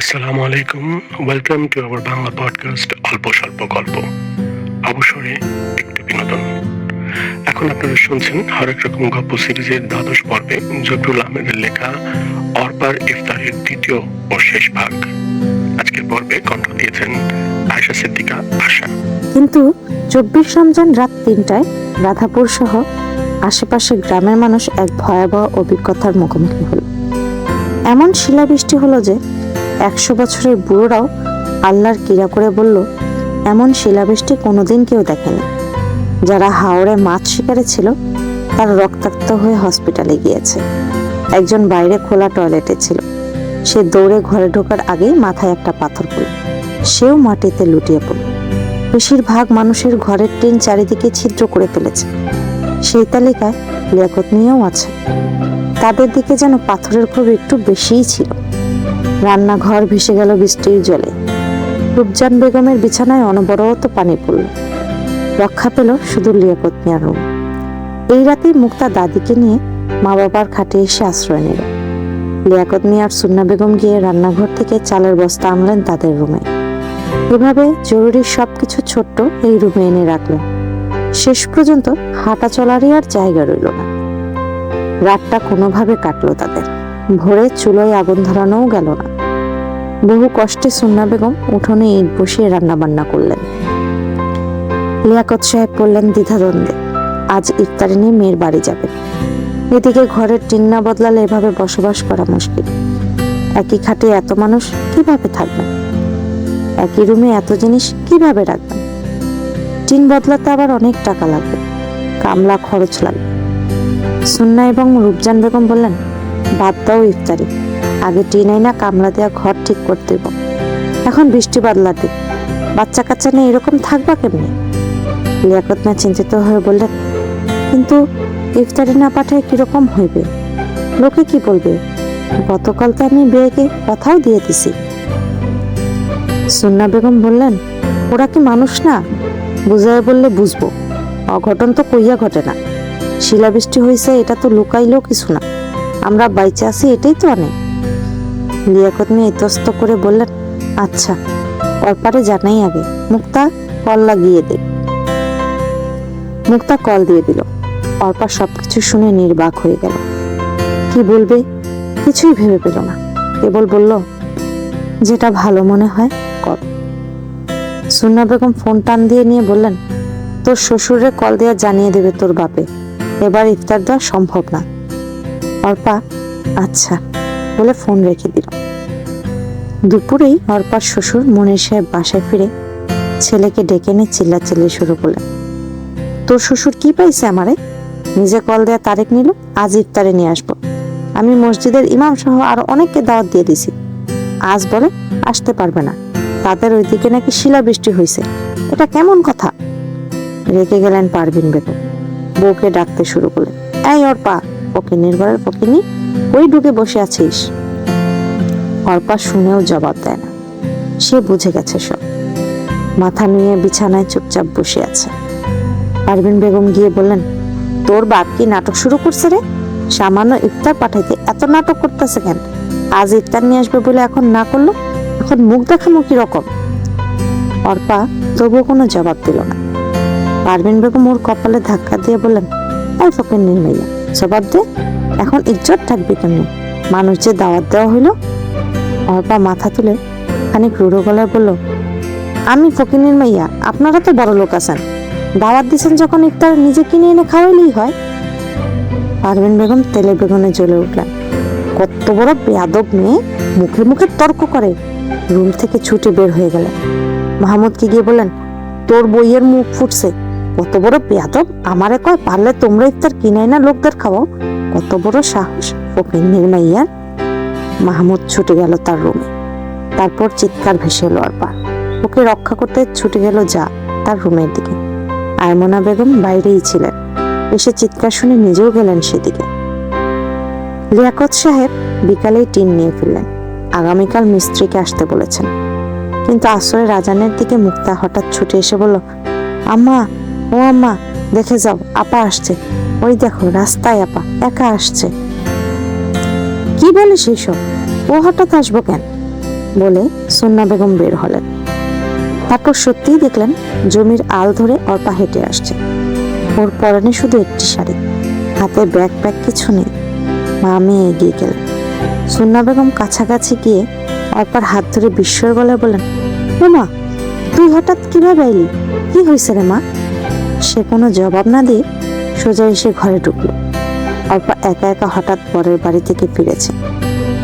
আসসালামু আলাইকুম। Welcome to our Bangla podcast অল্প স্বল্প গল্প অবসরে একটু বিনোদন। এখন আপনারা শুনছেন হরেক রকম গল্প সিরিজের দ্বাদশ পর্বে জবরুল আহমেদের লেখা অর্পার ইফতারের দ্বিতীয় ও শেষ ভাগ। আজকের পর্বে কণ্ঠ দিয়েছেন আয়সা সিদ্দিকা আশা। কিন্তু চব্বিশ রমজান রাত তিনটায় রাধাপুর সহ আশেপাশে গ্রামের মানুষ এক ভয়াবহ অভিজ্ঞতার মুখোমুখি হল। এমন শিলাবৃষ্টি হলো যে একশো বছরের বুড়োরাও আল্লাহর কিরা করে বলল, এমন শিলাবৃষ্টি কোনোদিন কেউ দেখেনি। যারা হাওড়ে মাছ শিকারে ছিল, তারা রক্তাক্ত হয়ে হসপিটালে গিয়েছে। একজন বাইরে খোলা টয়লেটে ছিল। সে দৌড়ে ঘরে ঢোকার আগেই মাথায় একটা পাথর পড়ল। সেও মাটিতে লুটিয়ে পড়ল। বেশিরভাগ মানুষের ঘরের টিন চারিদিকে ছিদ্র করে ফেলেছে। সেই তালিকায় লিয়াকত নিয়েও আছে। তাদের দিকে যেন পাথরের খুব একটু বেশিই ছিল। রান্নাঘর ভেসে গেল বৃষ্টির জলে। রূপজান বেগমের বিছানায় অনবরত পানি পড়ল। রক্ষা পেল শুধু লিয়াকত মিয়ার রুম এই রাতেই মুক্তা দাদিকে নিয়ে মা বাবার খাটে এসে আশ্রয় নিল। লিয়াকত মিয়ার সুন্না বেগম গিয়ে রান্নাঘর থেকে চালের বস্তা আনলেন তাদের রুমে। এভাবে জরুরি সবকিছু ছোট্ট এই রুমে এনে রাখল। শেষ পর্যন্ত হাঁটা চলারই আর জায়গা রইল না। রাতটা কোনোভাবে কাটলো তাদের। ভোরে চুলোয় আগুন ধরানোও গেল না। বহু কষ্টে সুন্না বেগম উঠোনে ইট বসিয়ে রান্না বান্না করলেন। লিয়াকত সাহেব পড়লেন দ্বিধাদ্বন্দ্বে। আজ ইফতারি নিয়ে মেয়ের বাড়ি যাবেন। এদিকে ঘরের টিন না বদলালে এভাবে বসবাস করা মুশকিল। একই খাটে এত মানুষ কীভাবে থাকবেন? একই রুমে এত জিনিস কীভাবে রাখবেন? টিন বদলাতে আবার অনেক টাকা লাগবে। কামলা খরচ লাগবে। সুন্না এবং রূপজান বেগম বললেন বাদ দাও ইফতারি। আগে টিন না কামলা দেওয়া ঘর ঠিক করতে দেব এখন বৃষ্টি বাদলাতে। বাচ্চা কাচ্চা নিয়ে এরকম থাকবা কেমনি? লিয়াকত না চিন্তিত হয়ে বললেন কিন্তু ইফতারি না পাঠায় কীরকম হইবে? লোকে কি বলবে? গতকাল তো আমি বিয়েকে কথাও দিয়ে দিছি। সুন্না বেগম বললেন, ওরা কি মানুষ না? বুঝায় বললে, বুঝব। অঘটন তো কইয়া ঘটে না। শিলাবৃষ্টি হয়েছে এটা তো লুকাইলেও কিছু না। আমরা বাইচে আছি এটাই তো অনেক। লিয়াকত নিয়ে ইতস্ত করে বললেন আচ্ছা অল্পারে জানাই আগে। মুক্তা, কল লাগিয়ে দে। মুক্তা কল দিয়ে দিল। অর্পা সবকিছু শুনে নির্বাক হয়ে গেল। কি বলবে? কিছুই ভেবে পেল না। কেবল বলল, যেটা ভালো মনে হয়, কর। সুন্না বেগম ফোন টান দিয়ে নিয়ে বললেন, তোর শ্বশুরে কল দেওয়া জানিয়ে দেবে তোর বাপে। এবার ইফতার দেওয়া সম্ভব না। অর্পা আচ্ছা বলে ফোন রেখে দিল। দুপুরেই অর্পার শ্বশুর মনির সাহেব বাসায় ফিরে ছেলেকে ডেকে নিয়ে চিল্লাচিল্লি শুরু করলেন। তোর শ্বশুর কি পাইছে আমারে? নিজে কল দেয়া তারিখ নিল, আজ ইফতারে নিয়ে আসব। আমি মসজিদের ইমাম সহ আরও অনেককে দাওয়াত দিয়ে দিছি। আজ বলে আসতে পারবে না। তাদের ওইদিকে নাকি শিলাবৃষ্টি হয়েছে এটা কেমন কথা? রেখে গেলেন পারবিন বেগম। বউকে ডাকতে শুরু করলেন, এই অর্পা ফকিনির ঘরের ফকিনি, ওই ঢুকে বসে আছিস। অর্পা শুনেও জবাব দেয় না। সে বুঝে গেছে সব। মাথা নিয়ে বিছানায় চুপচাপ বসে আছে। পারভিন বেগম গিয়ে বললেন, তোর বাপ কি নাটক শুরু করছে রে? সামান্য ইফতার পাঠাইতে এত নাটক করতেছে কেন? আজ ইফতার নিয়ে আসবে বলে এখন না করল? এখন মুখ দেখামো কি রকম? অর্পা তবুও কোনো জবাব দিল না। পারভিন বেগম ওর কপালে ধাক্কা দিয়ে বললেন, এই ফকির নির্মাইয়া জবাব দে এখন ইজ্জত থাকবে কেমনি মানুষ যে দাওয়াত দেওয়া হইল অর্পা মাথা তুলে খানিক রুড়ো গলায় বলল, আমি ফকিনের মাইয়া, আপনারা তো বড় লোক আছেন। দাওয়াত দিছেন যখন ইফতার নিজে কিনে এনে খাওয়াইলেই হয়। পারভিন বেগম তেলে বেগুনে জ্বলে উঠলেন। কত বড় বেয়াদব মেয়ে, মুখে মুখে তর্ক করে, রুম থেকে ছুটে বের হয়ে গেলেন। মাহমুদকে গিয়ে বললেন, তোর বইয়ের মুখ ফুটছে। কত বড় বেয়াদব। আমারে কয়, পারলে তোমরা ইফতার কিনাই না লোকদের খাওয়াও। কত বড় সাহস, ফকির নির্মাইয়ার মাহমুদ ছুটে গেল তার রুমে। তারপর চিৎকার ভেসে এলো অর্পা ওকে রক্ষা করতে ছুটে গেল যা তার রুমের দিকে। আয়মনা বেগম বাইরেই ছিলেন। এসে চিৎকার শুনে নিজেও গেলেন সেদিকে। লিয়াকত সাহেব বিকালেই টিন নিয়ে ফিরলেন। আগামীকাল মিস্ত্রিকে আসতে বলেছেন। কিন্তু আসরে রাজানের দিকে মুক্তা হঠাৎ ছুটে এসে বলল, আম্মা ও আম্মা, দেখে যাও, আপা আসছে। ওই দেখো, রাস্তায় আপা, একা আসছে। কি বলিস এইসব ও হঠাৎ আসব কেন? বলে সুন্না বেগম বের হলেন। তারপর সত্যিই দেখলেন জমির আল ধরে অর্পা হেঁটে আসছে। ওর পরনে শুধু একটি শাড়ি, হাতে ব্যাগ ব্যাগ কিছু নেই। মা মেয়ে এগিয়ে গেলেন। সুন্না বেগম কাছাকাছি গিয়ে অর্পার হাত ধরে বিস্ময়ের গলায় বললেন, ও মা, তুই হঠাৎ কীভাবে এলি কি হয়েছে রে মা? সে কোনো জবাব না দিয়ে সোজা এসে ঘরে ঢুকলো। অল্পা একা একা হঠাৎ পরের বাড়ি থেকে ফিরেছে।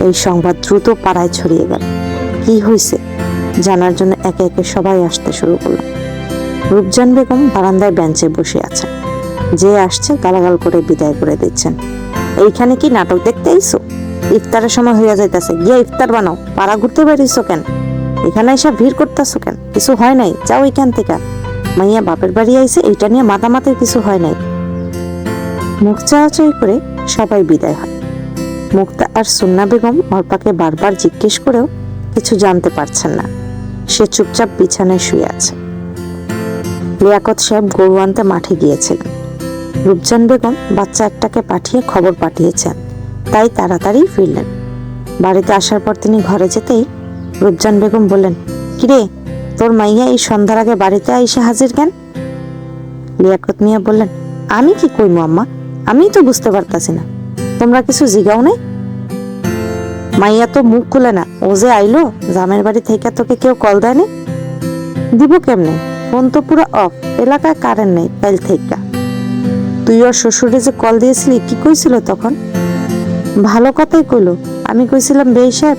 এই সংবাদ দ্রুত পাড়ায় ছড়িয়ে গেল। কি হয়েছে জানার জন্য একে একে সবাই আসতে শুরু করল। রূপজান বেগম বারান্দায় বেঞ্চে বসে আছেন। যে আসছে গালাগাল করে বিদায় করে দিচ্ছেন। এইখানে কি নাটক দেখতে আইসো ইফতারের সময় হইয়া যাইতাছে। গিয়া ইফতার বানাও। পাড়া ঘুরতে বেরিয়েছো কেন? এখানে এসে ভিড় করতেছো কেন? কিছু হয় নাই? যাও এখান থেকে। মাইয়া বাপের বাড়ি আইছে, এইটা নিয়ে মাতামাতির কিছু হয় নাই। মুখ চাওয়াচাই করে সবাই বিদায় হয়। মুক্তা আর সুন্না বেগম অর্পাকে বারবার জিজ্ঞেস করেও কিছু জানতে পারছেন না। সে চুপচাপ বিছানায় শুয়ে আছে। লিয়াকত সাহেব গরু আনতে মাঠে গিয়েছিলেন। রূপজান বেগম বাচ্চা একটাকে পাঠিয়ে খবর পাঠিয়েছেন। তাই তাড়াতাড়ি ফিরলেন। বাড়িতে আসার পর তিনি ঘরে যেতেই রূপজান বেগম বললেন, কিরে তোর মাইয়া এই সন্ধ্যার আগে বাড়িতে এসে হাজির কেন? লিয়াকত মিয়া বললেন, আমি কি কইমু আম্মা? আমি তো বুঝতে পারতাছি না। তোমরা কিছু জিগাও নাই? মাইয়া তো মুখ খুলে না, ও যে আইলো, জামের বাড়ি থেকে তোকে কেউ কল দেয়নি? দিব কেমনে? ফোন তো পুরো অফ, এলাকায় কারেন্ট নেই, কাল থেকে। তুই ওর শ্বশুরে যে কল দিয়েছিলি, কি কইছিল তখন? ভালো কথাই কইলো, আমি কইছিলাম বেই সাহেব,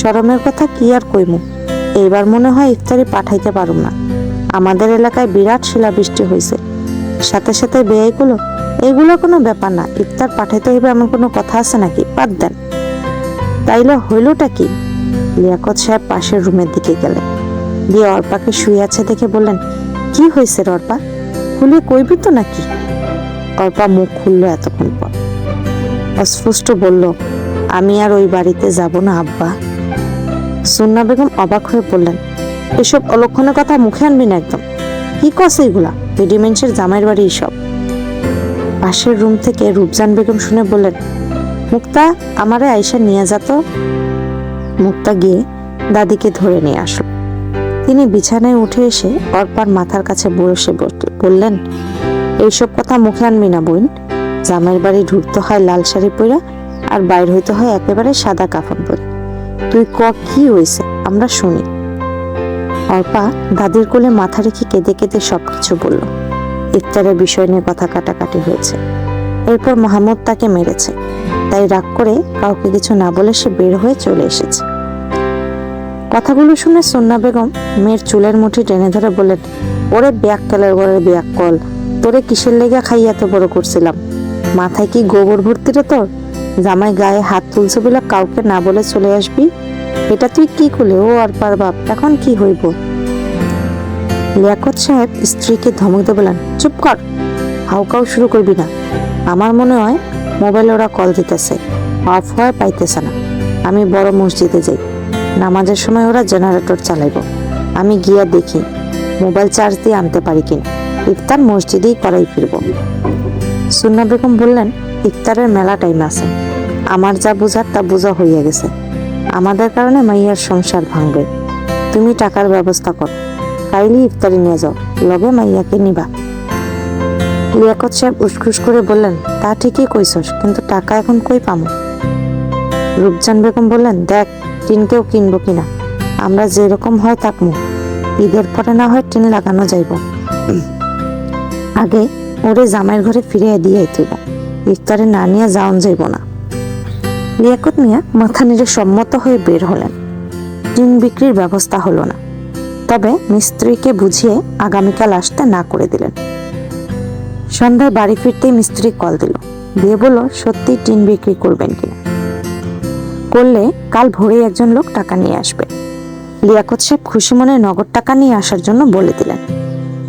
শরমের কথা কি আর কইমু? এইবার মনে হয় ইফতারি পাঠাইতে পারুম না। আমাদের এলাকায় বিরাট শিলাবৃষ্টি হয়েছে সাথে সাথে বেয়াই গুলো এগুলো কোনো ব্যাপার না, ইফতার পাঠাইতে হইবে এমন কোনো কথা আছে নাকি? বাদ দেন। তাইলে হইলটা কি? লিয়াকত সাহেব পাশের রুমের দিকে গেলেন। দিয়ে অর্পাকে শুয়ে আছে দেখে বললেন, কি হয়েছে অর্পা? খুলে কইবি তো নাকি? অর্পা মুখ খুললো এতক্ষণ পর। অস্পষ্ট বলল, আমি আর ওই বাড়িতে যাব না, আব্বা। সুন্না বেগম অবাক হয়ে বললেন, এসব অলক্ষণের কথা মুখে আনবি না একদম। কি কছে এগুলা? রেডিমেন্টসের জামাইয়ের বাড়ি সব পাশের রুম থেকে রূপজান বেগম শুনে বললেন, মুক্তা, আমারে আয়সা নিয়ে যেত মুক্তা গিয়ে দাদিকে ধরে নিয়ে আসলো। তিনি বিছানায় উঠে এসে অর্পার মাথার কাছে বসে বললেন, এইসব কথা মুখে আনবি না বোন। জামাইয়ের বাড়ি ঢুকতে হয় লাল শাড়ি পরা আর বাইর হইতে হয় একেবারে সাদা কাফন পরে তুই ক, কি হয়েছে আমরা শুনি। অর্পা দাদির কোলে মাথা রেখে কেঁদে কেঁদে সবকিছু বলল। ইফতারের বিষয় নিয়ে কথা কাটাকাটি হয়েছে। এরপর মাহমুদ তাকে মেরেছে। তাই রাগ করে কাউকে কিছু না বলে সে বের হয়ে চলে এসেছে। কথাগুলো শুনে সন্না বেগম মেয়ের চুলের মুঠি টেনে ধরে বললেন, ওরে ব্যাক কালের ঘরের ব্যাক কল। তোরে কিসের লেগা খাইয়াতে বড় করছিলাম? মাথায় কি গোবর ভর্তি রে তোর? জামাই গায়ে হাত তুলছে বলে কাউকে না বলে চলে আসবি? এটা তুই কি করলে? ও আর পার বাপ, এখন কি হইব? লিয়াকত সাহেব স্ত্রীকে ধমক দিয়ে বলেন চুপ কর হাউকাও শুরু করবি না। আমার মনে হয় মোবাইলে ওরা কল দিতেছে অফ হয়ে পাইতেছে না। আমি বড় মসজিদে যাই। নামাজের সময় ওরা জেনারেটর চালাইব। আমি গিয়া দেখি, মোবাইল চার্জ দিয়ে আনতে পারি কিনা। ইফতার মসজিদেই করাই ফিরব। সুন্না বেগম বললেন, ইফতারের মেলা টাইম আছে। আমার যা বোঝার তা বোঝা হইয়া গেছে। আমাদের কারণে মাইয়ার সংসার ভাঙবে। তুমি টাকার ব্যবস্থা কর। কাইলি ইফতারি নিয়ে যাও। লগে মাইয়াকে নিবা। লিয়াকত সাহেব উসখুস করে বললেন, তা ঠিকই কইছস, কিন্তু টাকা এখন কই পামু? রূপজান বেগম বললেন, দেখ, টিনকেও কিনবো কিনা। আমরা যেরকম হয় থাকমু ঈদের পরে না হয় টিন লাগানো যাইব। আগে ওরে জামাইয়ের ঘরে ফিরিয়ে দিয়ে আইতেব ইফতারে না নিয়ে যাওন যাইব না। লিয়াকত মিয়া মাথা নেড়ে সম্মত হয়ে বের হলেন। টিন বিক্রির ব্যবস্থা হলো না। তবে মিস্ত্রিকে বুঝিয়ে আগামীকাল আসতে না করে দিলেন। সন্ধ্যায় বাড়ি ফিরতেই মিস্ত্রি কল দিল। দিয়ে বলল, সত্যি টিন বিক্রি করবেন কিনা? করলে কাল ভোরে একজন লোক টাকা নিয়ে আসবে। লিয়াকত সাহেব খুশি মনে নগদ টাকা নিয়ে আসার জন্য বলে দিলেন।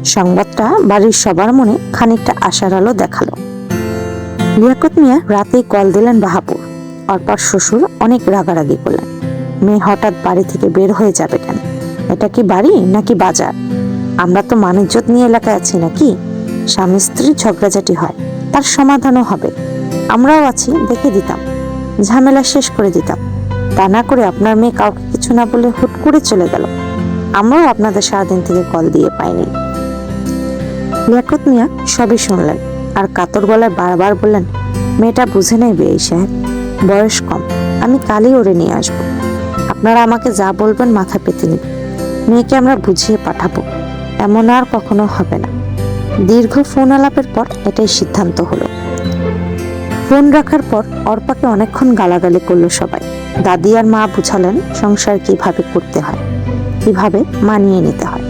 সংবাদটা বাড়ির সবার মনে খানিকটা আশার আলো দেখাল। লিয়াকত মিয়া রাতেই কল দিলেন বাহাপুর। অর্পার শ্বশুর অনেক রাগারাগি করলেন। মেয়ে হঠাৎ বাড়ি থেকে বের হয়ে যাবে কেন? এটা কি বাড়ি নাকি বাজার? আমরা তো মানিজ্যত নিয়ে এলাকায় আছি নাকি? স্বামী স্ত্রী ঝগড়াঝাটি হয়, তার সমাধানও হবে। আমরাও আছি, দেখে দিতাম। ঝামেলা শেষ করে দিতাম। তা না করে আপনার মেয়ে কাউকে কিছু না বলে হুট করে চলে গেল। আমরাও আপনাদের সারাদিন থেকে কল দিয়ে পাইনি। লিয়াকত মিয়া সবই শুনলেন আর কাতর গলায় বারবার বললেন, মেয়েটা বুঝে নেই বেই সাহেব বয়স কম, আমি কালই ওরে নিয়ে আসব। আপনারা আমাকে যা বলবেন মাথা পেতে নিন মেয়েকে আমরা বুঝিয়ে পাঠাবো, এমন আর কখনো হবে না। দীর্ঘ ফোন আলাপের পর এটাই সিদ্ধান্ত হলো। ফোন রাখার পর অর্পাকে অনেকক্ষণ গালাগালি করল সবাই। দাদি আর মা বুঝালেন সংসার কীভাবে করতে হয়, কীভাবে মানিয়ে নিতে হয়।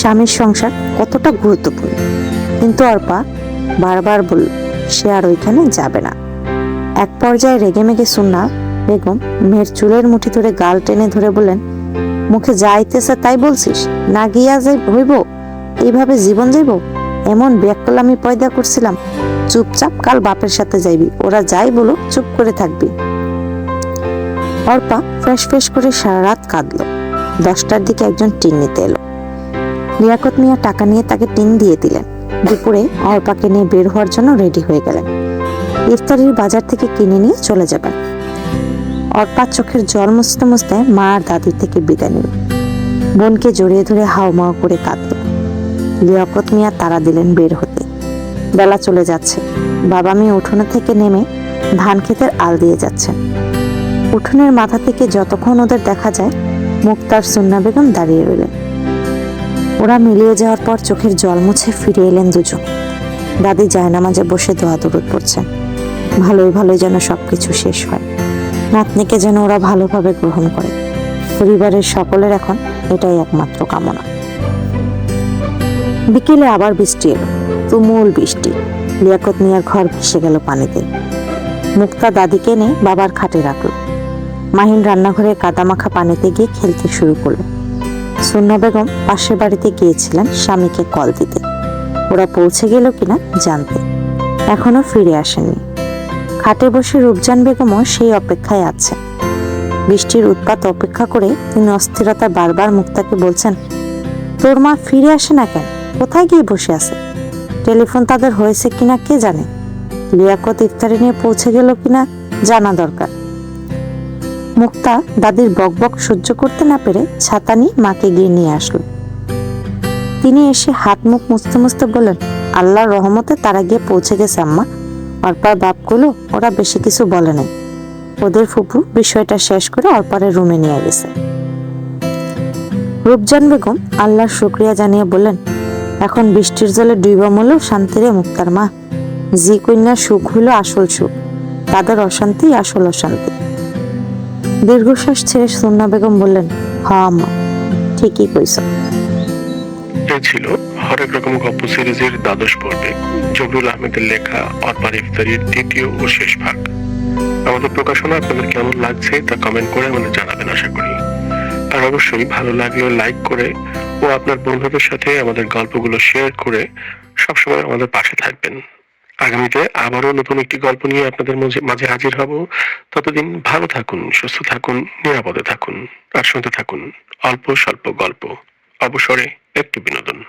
স্বামীর সংসার কতটা গুরুত্বপূর্ণ। কিন্তু অর্পা বারবার বলল, সে আর ওইখানে যাবে না। এক পর্যায়ে রেগে মেগে শুননা বেগম মেয়ের চুলের মুঠি ধরে গাল টেনে ধরে বলেন মুখে যাইতেছে তাই বলছিস? না গিয়া যাই, হইব? এইভাবে জীবন যাইব? এমন ব্যাকল আমি পয়দা করছিলাম। চুপচাপ কাল বাপের সাথে যাইবি, ওরা যাই বলো চুপ করে থাকবি। অর্পা ফ্রেশ ফ্রেশ করে সারা রাত কাঁদলো। দশটার দিকে একজন টিন নিতে এলো। লিয়াকত মিয়া টাকা নিয়ে তাকে টিন দিয়ে দিলেন। দুপুরে অর্পাকে নিয়ে বের হওয়ার জন্য রেডি হয়ে গেলেন। ইফতারির বাজার থেকে কিনে নিয়ে চলে যাবেন। অর্পার চোখের জল মুছতে মুছতে মা আর দাদির থেকে বিদায় নিল। বোনকে জড়িয়ে ধরে হাওমাও করে কাঁদল। লিয়াকত মিয়া তারা দিলেন বের হতে। বেলা চলে যাচ্ছে। বাবা মেয়ে উঠোনে থেকে নেমে ধান ক্ষেতের আল দিয়ে যাচ্ছেন। উঠোনের মাথা থেকে যতক্ষণ ওদের দেখা যায়, মুক্তার সুন্না বেগম দাঁড়িয়ে রইলেন। ওরা মিলিয়ে যাওয়ার পর চোখের জল মুছে ফিরে এলেন দুজন। দাদি জায়নামাজে বসে দোয়া দরুদ পড়ছেন। ভালোই ভালোই যেন সবকিছু শেষ হয়। নাতনিকে যেন ওরা ভালোভাবে গ্রহণ করে। পরিবারের সকলের এখন এটাই একমাত্র কামনা। বিকেলে আবার বৃষ্টি এলো। তুমুল বৃষ্টি। লিয়াকত মিয়ার ঘর ভেসে গেল পানিতে। মুক্তা দাদিকে এনে বাবার খাটে রাখল। মাহিন রান্নাঘরে কাদামাখা পানিতে গিয়ে খেলতে শুরু করল। সুন্না বেগম পাশের বাড়িতে গিয়েছিলেন স্বামীকে কল দিতে। ওরা পৌঁছে গেল কিনা জানতে। এখনও ফিরে আসেননি খাটে বসে রূপজান বেগমও সেই অপেক্ষায় আছে। বৃষ্টির উৎপাত অপেক্ষা করে তিনি অস্থিরতা বারবার মুক্তাকে বলছেন, তোর মা ফিরে আসে না কেন? কোথায় গিয়ে বসে আছে? টেলিফোন তাদের হয়েছে কিনা কে জানে? লিয়াকত ইফতারি নিয়ে পৌঁছে গেল কিনা জানা দরকার। মুক্তা দাদির বকবক সহ্য করতে না পেরে ছাতা নিয়ে মাকে গিয়ে নিয়ে আসলো। তিনি এসে হাত মুখ মুছতে মুছতে বললেন, আল্লাহর রহমতে তারা গিয়ে পৌঁছে গেছে আম্মা। অর্পার বাপগুলো ওরা বেশি কিছু বলে নাই। ওদের ফুপু বিষয়টা শেষ করে অর্পারের রুমে নিয়ে গেছে। রূপজান বেগম আল্লাহর শুক্রিয়া জানিয়ে বললেন, এখন বৃষ্টির জলে ডুইবা মলেও শান্তিরে মুক্তার মা। জি কন্যার সুখ হইল আসল সুখ। তাদের অশান্তি আসল অশান্তি। দীর্ঘশ্বাস ছেড়ে সুন্না বেগম বললেন, হ মা, ঠিকই কইছ। ছিল হরেক রকম গল্প সিরিজের দ্বাদশ পর্বে। জবরুল আহমেদের লেখা অরপার ইফতারির দ্বিতীয় ও শেষ ভাগ। আমাদের প্রকাশনা আপনাদের কেমন লাগছে তা কমেন্ট করে আমাদের জানাবেন, আশা করি। আর অবশ্যই ভালো লাগলে লাইক করে ও আপনার বন্ধুদের সাথে আমাদের গল্পগুলো শেয়ার করে সবসময় আমাদের পাশে থাকবেন। আগামীতে আবারও নতুন একটি গল্প নিয়ে আপনাদের মাঝে হাজির হব। ততদিন ভালো থাকুন, সুস্থ থাকুন, নিরাপদে থাকুন, আর শুনতে থাকুন অল্প স্বল্প গল্প। অবসরে একটু বিনোদন।